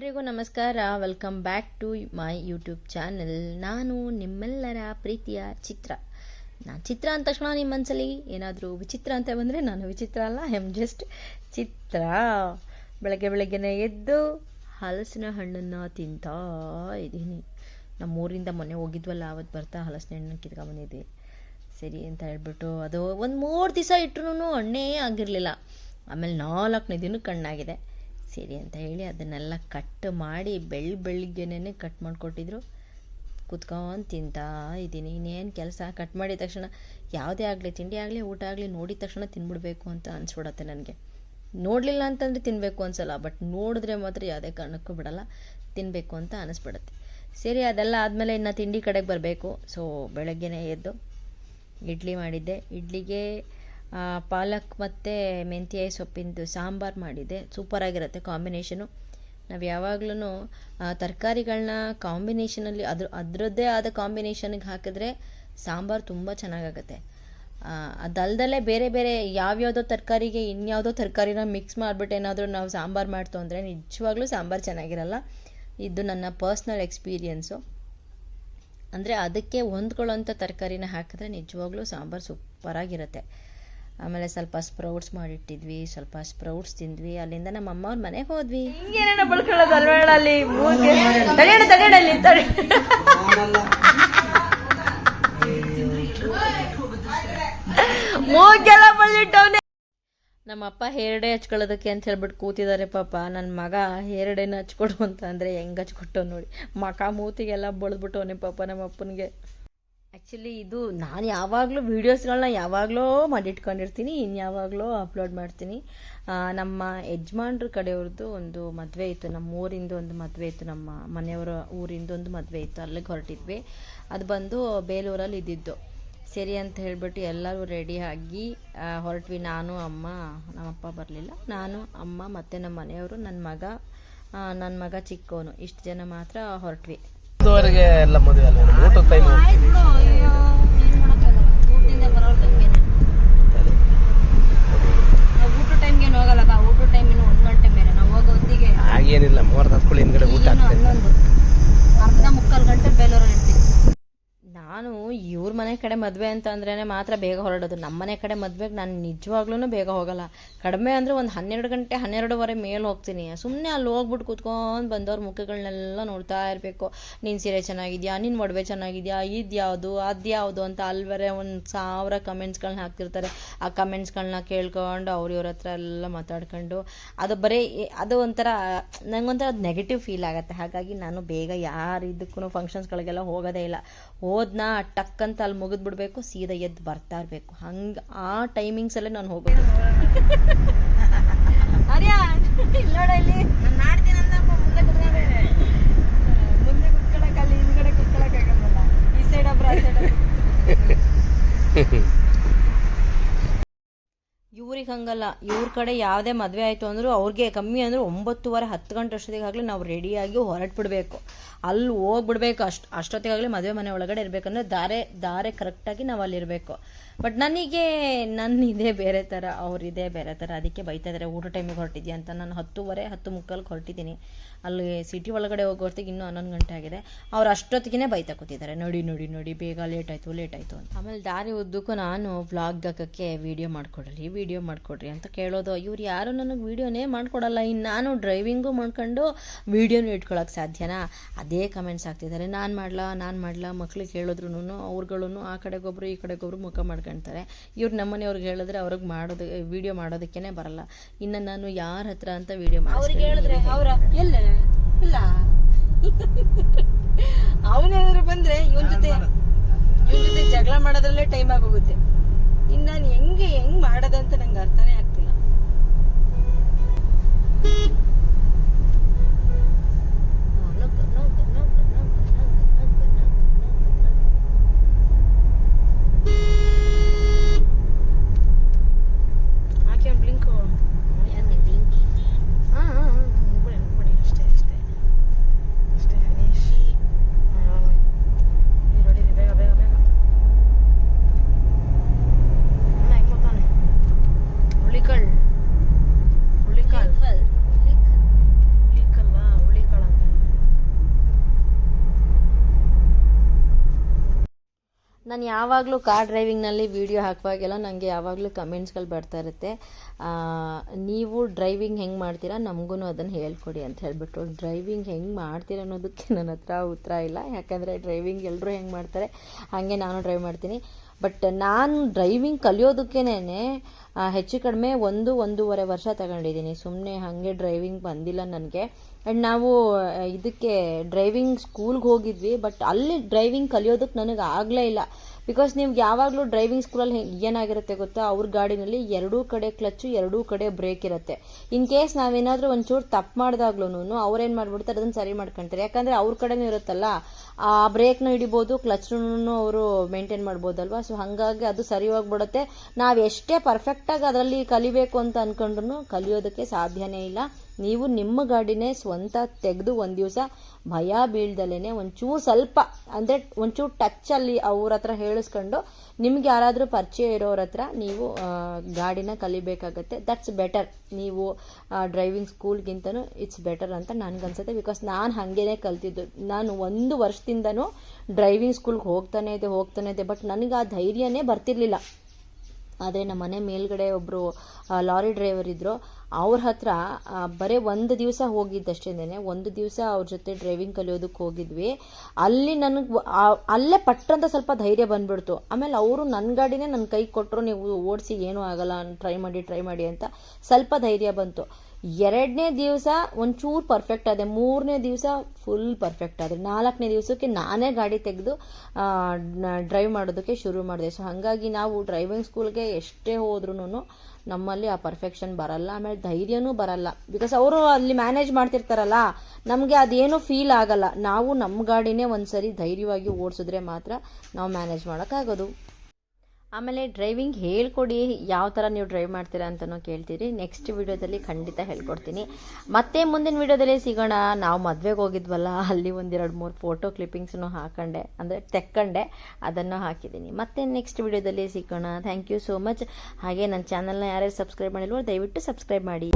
ಎಲ್ರಿಗೂ ನಮಸ್ಕಾರ. Welcome back to my YouTube channel ನಾನು ನಿಮ್ಮೆಲ್ಲರ ಪ್ರೀತಿಯ ಚಿತ್ರ. ನಾನು ಚಿತ್ರ ಅಂದ ತಕ್ಷಣ ನಿಮ್ಮ ಮನಸ್ಸಲ್ಲಿ ಏನಾದರೂ ವಿಚಿತ್ರ ಅಂತ ಬಂದರೆ ನಾನು ವಿಚಿತ್ರ ಅಲ್ಲ ಐ ಜಸ್ಟ್ ಚಿತ್ರ. ಬೆಳಗ್ಗೆ ಬೆಳಗ್ಗೆನೇ ಎದ್ದು ಹಲಸಿನ ಹಣ್ಣನ್ನು ತಿಂತಾ ಇದ್ದೀನಿ. ನಮ್ಮ ಊರಿಂದ ಮೊನ್ನೆ ಹೋಗಿದ್ವಲ್ಲ ಅವತ್ತು ಬರ್ತಾ ಹಲಸಿನ ಹಣ್ಣು ಕಿತ್ಕೊಂಬಂದಿದ್ವಿ ಸರಿ ಅಂತ ಹೇಳ್ಬಿಟ್ಟು ಅದು ಒಂದು ಮೂರು ದಿವಸ ಇಟ್ಟರು ಹಣ್ಣೇ ಆಗಿರಲಿಲ್ಲ. ಆಮೇಲೆ ನಾಲ್ಕನೇ ದಿನಕ್ಕೆ ಕಣ್ಣಾಗಿದೆ. ಸರಿ ಅಂತ ಹೇಳಿ ಅದನ್ನೆಲ್ಲ ಕಟ್ ಮಾಡಿ ಬೆಳ್ ಬೆಳಿಗ್ಗೆನೇ ಕಟ್ ಮಾಡಿಕೊಟ್ಟಿದ್ರು. ಕುತ್ಕೊಂಡು ತಿಂತಾ ಇದ್ದೀನಿ. ಇನ್ನೇನು ಕೆಲಸ? ಕಟ್ ಮಾಡಿದ ತಕ್ಷಣ ಯಾವುದೇ ಆಗಲಿ, ತಿಂಡಿ ಆಗಲಿ, ಊಟ ಆಗಲಿ ನೋಡಿದ ತಕ್ಷಣ ತಿನ್ಬಿಡ್ಬೇಕು ಅಂತ ಅನಿಸ್ಬಿಡತ್ತೆ ನನಗೆ. ನೋಡಲಿಲ್ಲ ಅಂತಂದರೆ ತಿನ್ನಬೇಕು ಅನ್ಸಲ್ಲ, ಬಟ್ ನೋಡಿದ್ರೆ ಮಾತ್ರ ಯಾವುದೇ ಕಾರಣಕ್ಕೂ ಬಿಡಲ್ಲ. ತಿನ್ನಬೇಕು ಅಂತ ಅನಿಸ್ಬಿಡತ್ತೆ. ಸರಿ, ಅದೆಲ್ಲ ಆದಮೇಲೆ ಇನ್ನು ತಿಂಡಿ ಕಡೆಗೆ ಬರಬೇಕು. ಸೊ ಬೆಳಗ್ಗೆನೇ ಎದ್ದು ಇಡ್ಲಿ ಮಾಡಿದ್ದೆ. ಇಡ್ಲಿಗೆ ಪಾಲಕ್ ಮತ್ತು ಮೆಂತ್ಯ ಸೊಪ್ಪಿಂದು ಸಾಂಬಾರು ಮಾಡಿದ್ದೆ ಸೂಪರಾಗಿರುತ್ತೆ ಕಾಂಬಿನೇಷನು ನಾವು ಯಾವಾಗ್ಲೂ ತರಕಾರಿಗಳನ್ನ ಕಾಂಬಿನೇಷನಲ್ಲಿ ಅದ್ರ ಅದರದ್ದೇ ಆದ ಕಾಂಬಿನೇಷನ್ಗೆ ಹಾಕಿದ್ರೆ ಸಾಂಬಾರು ತುಂಬ ಚೆನ್ನಾಗಾಗುತ್ತೆ. ಆ, ಅದಲ್ದಲ್ಲೇ ಬೇರೆ ಬೇರೆ ಯಾವ್ಯಾವುದೋ ತರಕಾರಿಗೆ ಇನ್ಯಾವುದೋ ತರಕಾರಿನ ಮಿಕ್ಸ್ ಮಾಡಿಬಿಟ್ಟು ಏನಾದರೂ ನಾವು ಸಾಂಬಾರು ಮಾಡ್ತು ಅಂದರೆ ನಿಜವಾಗ್ಲೂ ಸಾಂಬಾರು ಚೆನ್ನಾಗಿರಲ್ಲ. ಇದು ನನ್ನ ಪರ್ಸ್ನಲ್ ಎಕ್ಸ್ಪೀರಿಯೆನ್ಸು ಅಂದರೆ ಅದಕ್ಕೆ ಹೊಂದ್ಕೊಳ್ಳೋಂಥ ತರಕಾರಿನ ಹಾಕಿದ್ರೆ ನಿಜವಾಗ್ಲೂ ಸಾಂಬಾರು ಸೂಪರಾಗಿರುತ್ತೆ ಆಮೇಲೆ ಸ್ವಲ್ಪ ಸ್ಪ್ರೌಟ್ಸ್ ಮಾಡಿಟ್ಟಿದ್ವಿ ಸ್ವಲ್ಪ ಸ್ಪ್ರೌಟ್ಸ್ ತಿಂದ್ವಿ. ಅಲ್ಲಿಂದ ನಮ್ಮ ಅಮ್ಮ ಅವ್ರ ಮನೆಗೆ ಹೋದ್ವಿ. ನಮ್ಮ ಅಪ್ಪ ಹೇರಡೆ ಹಚ್ಕೊಳ್ಳೋದಕ್ಕೆ ಅಂತ ಹೇಳ್ಬಿಟ್ಟು ಕೂತಿದ್ದಾರೆ ಪಾಪ. ನನ್ನ ಮಗ ಹೇರಡೆನ ಹಚ್ಕೊಡು ಅಂತ ಅಂದರೆ ಹೆಂಗೆ ಹಚ್ಕೊಟ್ಟವ್ ನೋಡಿ. ಮಕ ಮೂತಿಗೆಲ್ಲ ಬಳದ್ಬಿಟ್ಟವ್ನೆ ಪಾಪ ನಮ್ಮ ಅಪ್ಪನಿಗೆ. ಆ್ಯಕ್ಚುಲಿ ಇದು ನಾನು ಯಾವಾಗಲೂ ವೀಡಿಯೋಸ್ಗಳನ್ನ ಯಾವಾಗಲೂ ಮಾಡಿಟ್ಕೊಂಡಿರ್ತೀನಿ ಇನ್ಯಾವಾಗಲೂ ಅಪ್ಲೋಡ್ ಮಾಡ್ತೀನಿ. ನಮ್ಮ ಯಜಮಾನ್ರ ಕಡೆಯವ್ರದ್ದು ಒಂದು ಮದುವೆ ಇತ್ತು ನಮ್ಮ ಊರಿಂದ ಒಂದು ಮದುವೆ ಇತ್ತು, ನಮ್ಮ ಮನೆಯವರ ಊರಿಂದ ಒಂದು ಮದುವೆ ಇತ್ತು, ಅಲ್ಲಿಗೆ ಹೊರಟಿದ್ವಿ. ಅದು ಬಂದು ಬೇಲೂರಲ್ಲಿ ಇದ್ದಿದ್ದು. ಸರಿ ಅಂತ ಹೇಳಿಬಿಟ್ಟು ಎಲ್ಲರೂ ರೆಡಿ ಆಗಿ ಹೊರಟ್ವಿ. ನಾನು, ಅಮ್ಮ, ನಮ್ಮಪ್ಪ ಬರಲಿಲ್ಲ. ನಾನು, ಅಮ್ಮ ಮತ್ತು ನಮ್ಮ ಮನೆಯವರು ನನ್ನ ಮಗ ನನ್ನ ಮಗ ಚಿಕ್ಕವನು ಇಷ್ಟು ಜನ ಮಾತ್ರ ಹೊರಟ್ವಿ. ಎಲ್ಲ ಮದುವೆ ಅಲ್ಲ ಊಟದ ಟೈಮ್ ಊಟ ಟೈಮ್ಗೆ ಹೋಗಲ್ಲ ಊಟ ಟೈಮ್ ಇನ್ನು ಒಂದು ಗಂಟೆ ಮೇಲೆ ನಾವು ಹೋಗೋ ಹೊತ್ತಿಗೆ ಹಾಗೇನಿಲ್ಲ ಮೂವತ್ತು ಹತ್ಕೊಳ್ಳಿ ಹಿಂದ್ಗಡೆ ಊಟ ಆಗ್ತದೆ ಹನ್ನೊಂದು ಅರ್ಧ ಮುಕ್ಕಾಲು ಗಂಟೆ ಬೇಲೂರಲ್ಲಿ ಇರ್ತೀವಿ ನಾನು ಇವ್ರ ಮನೆ ಕಡೆ ಮದುವೆ ಅಂತ ಅಂದ್ರೇ ಮಾತ್ರ ಬೇಗ ಹೊರಡೋದು. ನಮ್ಮ ಮನೆ ಕಡೆ ಮದುವೆಗೆ ನಾನು ನಿಜವಾಗ್ಲೂ ಬೇಗ ಹೋಗಲ್ಲ. ಕಡಿಮೆ ಅಂದರೆ ಒಂದು ಹನ್ನೆರಡು ಗಂಟೆ, ಹನ್ನೆರಡುವರೆ ಮೇಲೆ ಹೋಗ್ತೀನಿ. ಸುಮ್ಮನೆ ಅಲ್ಲಿ ಹೋಗ್ಬಿಟ್ಟು ಕೂತ್ಕೊಂಡು ಬಂದವ್ರ ಮುಖಗಳನ್ನೆಲ್ಲ ನೋಡ್ತಾ ಇರಬೇಕು. ನಿನ್ನ ಸೀರೆ ಚೆನ್ನಾಗಿದೆಯಾ? ನಿನ್ನ ಒಡವೆ ಚೆನ್ನಾಗಿದೆಯಾ? ಇದ್ಯಾವುದು ಅದ್ಯಾವುದು ಅದು ಯಾವುದು? ಅಂತ ಅಲ್ವರೆ ಒಂದು ಸಾವಿರ ಕಮೆಂಟ್ಸ್ಗಳನ್ನ ಹಾಕ್ತಿರ್ತಾರೆ. ಆ ಕಮೆಂಟ್ಸ್ಗಳನ್ನ ಕೇಳ್ಕೊಂಡು ಅವ್ರ ಇವ್ರ ಹತ್ರ ಎಲ್ಲ ಮಾತಾಡ್ಕೊಂಡು ಅದು ಬರೀ ಅದು ಒಂಥರ, ನಂಗೊಂಥರ ನೆಗೆಟಿವ್ ಫೀಲ್ ಆಗುತ್ತೆ. ಹಾಗಾಗಿ ನಾನು ಬೇಗ ಯಾರು ಇದಕ್ಕೂ ಫಂಕ್ಷನ್ಸ್ಗಳಿಗೆಲ್ಲ ಹೋಗೋದೇ ಇಲ್ಲ. ಹೋದ್ನಾ ಟಕ್ ಅಂತ ಅಲ್ಲಿ ಮುಗಿದ್ಬಿಡ್ಬೇಕು ಸೀದಾ ಎದ್ದು ಬರ್ತಾ ಇರಬೇಕು. ಹಂಗೆ ಆ ಟೈಮಿಂಗ್ಸಲ್ಲೇ ನಾನು ಹೋಗೋದು. ಇವ್ರಿಗೆ ಹಂಗಲ್ಲ. ಇವ್ರ ಕಡೆ ಯಾವುದೇ ಮದುವೆ ಆಯಿತು ಅಂದರೂ ಅವ್ರಿಗೆ ಕಮ್ಮಿ ಅಂದ್ರೆ ಒಂಬತ್ತುವರೆ, ಹತ್ತು ಗಂಟೆ ಅಷ್ಟೊತ್ತಿಗಾಗಲೇ ನಾವು ರೆಡಿಯಾಗಿ ಹೊರಟ್ಬಿಡ್ಬೇಕು. ಅಲ್ಲಿ ಹೋಗ್ಬಿಡ್ಬೇಕು ಅಷ್ಟು, ಅಷ್ಟೊತ್ತಿಗಾಗಲಿ ಮದುವೆ ಮನೆ ಒಳಗಡೆ ಇರಬೇಕಂದ್ರೆ ದಾರೆ ದಾರೆ ಕರೆಕ್ಟಾಗಿ ನಾವು ಅಲ್ಲಿರಬೇಕು ಬಟ್ ನನಗೆ ನನ್ನ ಇದೇ ಬೇರೆ ಥರ ಇದೆ ಬೇರೆ ಥರ ಅದಕ್ಕೆ ಬೈತಾ ಇದ್ದಾರೆ ಊಟ ಟೈಮಿಗೆ ಹೊರಟಿದ್ಯಾ ಅಂತ. ನಾನು ಹತ್ತುವರೆ, ಹತ್ತು ಮುಕ್ಕಾಲ್ಗೆ ಹೊರಟಿದ್ದೀನಿ ಅಲ್ಲಿ ಸಿಟಿ ಒಳಗಡೆ ಹೋಗೋರ್ತಿಗೆ ಇನ್ನೂ ಹನ್ನೊಂದು ಗಂಟೆ ಆಗಿದೆ. ಅವ್ರು ಅಷ್ಟೊತ್ತಿಗೆ ಬೈತಾ ಕೂತಿದ್ದಾರೆ ನೋಡಿ ನೋಡಿ ನೋಡಿ, ಬೇಗ ಲೇಟ್ ಆಯಿತು ಲೇಟ್ ಆಯಿತು ಅಂತ. ಆಮೇಲೆ ದಾರಿ ಉದ್ದಕ್ಕೂ ನಾನು ವ್ಲಾಗ್ ಹಾಕೋಕ್ಕೆ ವೀಡಿಯೋ ಮಾಡಿಕೊಡ್ರಿ ವೀಡಿಯೋ ಮಾಡಿಕೊಡ್ರಿ ಅಂತ ಕೇಳೋದು. ಇವ್ರು ಯಾರು ನನಗೆ ವೀಡಿಯೋನೇ ಮಾಡಿಕೊಡಲ್ಲ. ಇನ್ನು ನಾನು ಡ್ರೈವಿಂಗು ಮಾಡ್ಕೊಂಡು ವೀಡಿಯೋನೂ ಇಟ್ಕೊಳಕ್ಕೆ ಸಾಧ್ಯನಾ? ಅದೇ ಕಮೆಂಟ್ಸ್ ಆಗ್ತಿದ್ದಾರೆ ನಾನು ಮಾಡ್ಲಾ ನಾನು ಮಾಡ್ಲಾ? ಮಕ್ಳಿಗೆ ಹೇಳಿದ್ರು ಅವ್ರುಗಳು ಆ ಕಡೆಗೊಬ್ಬರು ಈ ಕಡೆಗೊಬ್ಬರು ಮುಖ ಮಾಡ್ಕೊಳ್ತಾರೆ ಇವ್ರು ನಮ್ಮನೆಯವ್ರಿಗೆ ಹೇಳಿದ್ರೆ ಅವ್ರಿಗೆ ಮಾಡೋದು ವೀಡಿಯೋ ಮಾಡೋದಕ್ಕೇ ಬರಲ್ಲ. ಇನ್ನು ನಾನು ಯಾರ ಹತ್ರ ಅಂತ ವೀಡಿಯೋ ಅವ್ರಿಗೆ ಹೇಳಿದ್ರೆ ಅವರ ಎಲ್ಲ? ಇಲ್ಲ. ಅವನೇನಾದ್ರು ಬಂದ್ರೆ ಇವನ್ ಜೊತೆ ಇವನ್ ಜೊತೆ ಜಗಳ ಮಾಡೋದ್ರಲ್ಲೇ ಟೈಮ್ ಆಗೋಗುತ್ತೆ. ಇನ್ ನಾನು ಹೆಂಗೆ ಹೆಂಗೆ ಮಾಡೋದಂತ ನಂಗೆ ಅರ್ಥನೇ ಆಗ್ತಿಲ್ಲ ಹಾಕಿ ಒಂದು ಬ್ಲಿಂಕು ಹಾಂ ಹಾಂ ಬಿಡಿ ಬಿಡಿ ಅಷ್ಟೇ ಅಷ್ಟೇ ಅಷ್ಟೇ ಫಿನಿಶ್ ಹೊಡೀರಿ ಬೇಗ ಬೇಗ ಬೇಗ ಅಣ್ಣ ಹೆಂಗೆ ಬರ್ತಾನೆ ಹುಳಿಕಳ್ ಯಾವಾಗಲೂ ಕಾರ್ ಡ್ರೈವಿಂಗ್ನಲ್ಲಿ ವೀಡಿಯೋ ಹಾಕುವಾಗೆಲ್ಲ ನನಗೆ ಯಾವಾಗಲೂ ಕಮೆಂಟ್ಸ್ಗಳು ಬರ್ತಾ ಇರುತ್ತೆ. ನೀವು ಡ್ರೈವಿಂಗ್ ಹೆಂಗೆ ಮಾಡ್ತೀರಾ? ನಮಗೂ ಅದನ್ನು ಹೇಳ್ಕೊಡಿ ಅಂತ ಹೇಳಿಬಿಟ್ಟು. ಡ್ರೈವಿಂಗ್ ಹೆಂಗೆ ಮಾಡ್ತೀರಾ ಅನ್ನೋದಕ್ಕೆ ನನ್ನ ಹತ್ರ ಉತ್ತರ ಇಲ್ಲ. ಯಾಕಂದರೆ ಡ್ರೈವಿಂಗ್ ಎಲ್ಲರೂ ಹೆಂಗೆ ಮಾಡ್ತಾರೆ? ಹಾಗೆ ನಾನು ಡ್ರೈವ್ ಮಾಡ್ತೀನಿ. ಬಟ್ ನಾನು ಡ್ರೈವಿಂಗ್ ಕಲಿಯೋದಕ್ಕೇನೆ ಹೆಚ್ಚು ಕಡಿಮೆ ಒಂದು ಒಂದೂವರೆ ವರ್ಷ ತಗೊಂಡಿದ್ದೀನಿ. ಸುಮ್ಮನೆ ಹಾಗೆ ಡ್ರೈವಿಂಗ್ ಬಂದಿಲ್ಲ ನನಗೆ. ಆ್ಯಂಡ್ ನಾವು ಇದಕ್ಕೆ ಡ್ರೈವಿಂಗ್ ಸ್ಕೂಲ್ಗೆ ಹೋಗಿದ್ವಿ ಬಟ್ ಅಲ್ಲಿ ಡ್ರೈವಿಂಗ್ ಕಲಿಯೋದಕ್ಕೆ ನನಗೆ ಆಗಲೇ ಇಲ್ಲ. ಬಿಕಾಸ್ ನೀವು ಯಾವಾಗಲೂ ಡ್ರೈವಿಂಗ್ ಸ್ಕೂಲಲ್ಲಿ ಏನಾಗಿರುತ್ತೆ ಗೊತ್ತಾ? ಅವ್ರ ಗಾಡಿನಲ್ಲಿ ಎರಡೂ ಕಡೆ ಕ್ಲಚ್ಚು ಎರಡೂ ಕಡೆ ಬ್ರೇಕ್ ಇರುತ್ತೆ. ಇನ್ ಕೇಸ್ ನಾವೇನಾದರೂ ಒಂಚೂರು ತಪ್ಪು ಮಾಡಿದಾಗ್ಲೂ ಅವ್ರೇನು ಮಾಡ್ಬಿಡ್ತಾರೆ, ಅದನ್ನು ಸರಿ ಮಾಡ್ಕೊಂತಾರೆ. ಯಾಕಂದರೆ ಅವ್ರ ಕಡೆನೂ ಇರುತ್ತಲ್ಲ, ಆ ಬ್ರೇಕ್ನ ಹಿಡಿಬೋದು ಕ್ಲಚ್ನೂ ಅವರು ಮೇಂಟೈನ್ ಮಾಡ್ಬೋದಲ್ವಾ? ಸೊ ಹಾಗಾಗಿ ಅದು ಸರಿ ಹೋಗ್ಬಿಡುತ್ತೆ. ನಾವು ಎಷ್ಟೇ ಪರ್ಫೆಕ್ಟಾಗಿ ಅದರಲ್ಲಿ ಕಲಿಬೇಕು ಅಂತ ಅನ್ಕೊಂಡ್ರು ಕಲಿಯೋದಕ್ಕೆ ಸಾಧ್ಯನೇ ಇಲ್ಲ. ನೀವು ನಿಮ್ಮ ಗಾಡಿನೇ ಸ್ವಂತ ತೆಗೆದು ಒಂದು ದಿವಸ ಭಯ ಬೀಳ್ದಲೇ ಒಂಚೂರು ಸ್ವಲ್ಪ, ಅಂದರೆ ಒಂಚೂರು ಟಚ್ಚಲ್ಲಿ ಅವ್ರ ಹತ್ರ ಹೇಳಿಸ್ಕೊಂಡು ನಿಮ್ಗೆ ಯಾರಾದರೂ ಪರಿಚಯ ಇರೋರ ಹತ್ರ ನೀವು ಗಾಡಿನ ಕಲಿಬೇಕಾಗತ್ತೆ. ದಟ್ಸ್ ಬೆಟರ್ ನೀವು ಡ್ರೈವಿಂಗ್ ಸ್ಕೂಲ್ಗಿಂತನೂ ಇಟ್ಸ್ ಬೆಟರ್ ಅಂತ ನನಗನ್ಸುತ್ತೆ ಬಿಕಾಸ್ ನಾನು ಹಾಗೇನೆ ಕಲ್ತಿದ್ದು. ನಾನು ಒಂದು ವರ್ಷದಿಂದನೂ ಡ್ರೈವಿಂಗ್ ಸ್ಕೂಲ್ಗೆ ಹೋಗ್ತಾನೆ ಇದೆ ಹೋಗ್ತಾನೆ ಇದೆ ಬಟ್ ನನಗೆ ಆ ಧೈರ್ಯನೇ ಬರ್ತಿರ್ಲಿಲ್ಲ. ಆದರೆ ನಮ್ಮ ಮನೆ ಮೇಲ್ಗಡೆ ಒಬ್ಬರು ಲಾರಿ ಡ್ರೈವರ್ ಇದ್ದರು ಅವ್ರ ಹತ್ರ ಬರೀ ಒಂದು ದಿವಸ ಹೋಗಿದ್ದಷ್ಟೇನೆ ಒಂದು ದಿವಸ ಅವ್ರ ಜೊತೆ ಡ್ರೈವಿಂಗ್ ಕಲಿಯೋದಕ್ಕೆ ಹೋಗಿದ್ವಿ. ಅಲ್ಲಿ ನನಗೆ ಅಲ್ಲೇ ಪಟ್ಟಂತ ಸ್ವಲ್ಪ ಧೈರ್ಯ ಬಂದ್ಬಿಡ್ತು. ಆಮೇಲೆ ಅವರು ನನ್ನ ಗಾಡಿನೇ ನನ್ನ ಕೈ ಕೊಟ್ಟರು ನೀವು ಓಡಿಸಿ ಏನೂ ಆಗಲ್ಲ, ಟ್ರೈ ಮಾಡಿ ಟ್ರೈ ಮಾಡಿ ಅಂತ ಸ್ವಲ್ಪ ಧೈರ್ಯ ಬಂತು. ಎರಡನೇ ದಿವಸ ಒಂಚೂರು ಪರ್ಫೆಕ್ಟ್ ಆದೆ, ಮೂರನೇ ದಿವಸ ಫುಲ್ ಪರ್ಫೆಕ್ಟ್ ಆದರೆ ನಾಲ್ಕನೇ ದಿವಸಕ್ಕೆ ನಾನೇ ಗಾಡಿ ತೆಗೆದು ಡ್ರೈವ್ ಮಾಡೋದಕ್ಕೆ ಶುರು ಮಾಡಿದೆ. ಸೊ ಹಾಗಾಗಿ ನಾವು ಡ್ರೈವಿಂಗ್ ಸ್ಕೂಲ್ಗೆ ಎಷ್ಟೇ ಹೋದ್ರೂ ನಮ್ಮಲ್ಲಿ ಆ ಪರ್ಫೆಕ್ಷನ್ ಬರಲ್ಲ. ಆಮೇಲೆ ಧೈರ್ಯನೂ ಬರಲ್ಲ. ಬಿಕಾಸ್ ಅವರು ಅಲ್ಲಿ ಮ್ಯಾನೇಜ್ ಮಾಡ್ತಿರ್ತಾರಲ್ಲ, ನಮಗೆ ಅದೇನು ಫೀಲ್ ಆಗಲ್ಲ. ನಾವು ನಮ್ಮ ಗಾಡಿನೇ ಒಂದ್ಸರಿ ಧೈರ್ಯವಾಗಿ ಓಡಿಸಿದ್ರೆ ಮಾತ್ರ ನಾವು ಮ್ಯಾನೇಜ್ ಮಾಡೋಕ್ಕಾಗೋದು. ಆಮೇಲೆ ಡ್ರೈವಿಂಗ್ ಹೇಳ್ಕೊಡಿ, ಯಾವ ಥರ ನೀವು ಡ್ರೈವ್ ಮಾಡ್ತೀರಾ ಅಂತಲೂ ಕೇಳ್ತೀರಿ. ನೆಕ್ಸ್ಟ್ ವೀಡಿಯೋದಲ್ಲಿ ಖಂಡಿತ ಹೇಳ್ಕೊಡ್ತೀನಿ. ಮತ್ತೆ ಮುಂದಿನ ವೀಡಿಯೋದಲ್ಲಿ ಸಿಗೋಣ. ನಾವು ಮದುವೆಗೆ ಹೋಗಿದ್ವಲ್ಲ, ಅಲ್ಲಿ ಒಂದೆರಡು ಮೂರು ಫೋಟೋ ಕ್ಲಿಪ್ಪಿಂಗ್ಸನ್ನು ಹಾಕೊಂಡೆ. ಅಂದರೆ ತೆಕ್ಕೊಂಡೆ. ಅದನ್ನು ಹಾಕಿದ್ದೀನಿ. ಮತ್ತೆ ನೆಕ್ಸ್ಟ್ ವೀಡಿಯೋದಲ್ಲಿ ಸಿಗೋಣ. ಥ್ಯಾಂಕ್ ಯು ಸೋ ಮಚ್ ಹಾಗೆ ನನ್ನ ಚಾನಲ್ನ ಯಾರ್ಯಾರು ಸಬ್ಸ್ಕ್ರೈಬ್ ಮಾಡಿಲ್ವೋ, ದಯವಿಟ್ಟು ಸಬ್ಸ್ಕ್ರೈಬ್ ಮಾಡಿ.